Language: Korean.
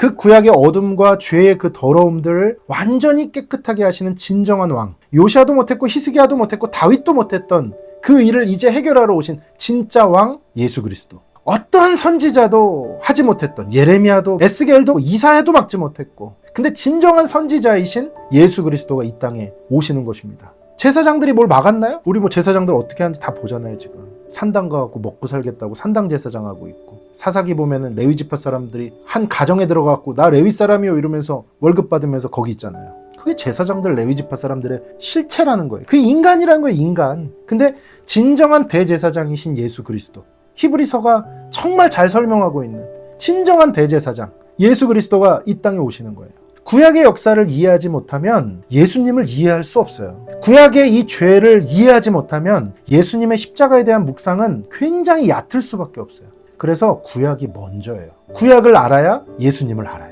그 구약의 어둠과 죄의 그 더러움들을 완전히 깨끗하게 하시는 진정한 왕. 요시아도 못했고 히스기야도 못했고 다윗도 못했던 그 일을 이제 해결하러 오신 진짜 왕 예수 그리스도. 어떠한 선지자도 하지 못했던 예레미야도 에스겔도 이사야도 막지 못했고 근데 진정한 선지자이신 예수 그리스도가 이 땅에 오시는 것입니다. 제사장들이 뭘 막았나요? 우리 뭐 제사장들 어떻게 하는지 다 보잖아요 지금. 산당 가갖고 먹고 살겠다고 산당 제사장 하고 있고 사사기 보면은 레위 지파 사람들이 한 가정에 들어가갖고 나 레위 사람이요 이러면서 월급 받으면서 거기 있잖아요. 그게 제사장들 레위 지파 사람들의 실체라는 거예요. 그게 인간이라는 거예요 인간. 근데 진정한 대제사장이신 예수 그리스도. 히브리서가 정말 잘 설명하고 있는 진정한 대제사장 예수 그리스도가 이 땅에 오시는 거예요. 구약의 역사를 이해하지 못하면 예수님을 이해할 수 없어요. 구약의 이 죄를 이해하지 못하면 예수님의 십자가에 대한 묵상은 굉장히 얕을 수밖에 없어요. 그래서 구약이 먼저예요. 구약을 알아야 예수님을 알아요.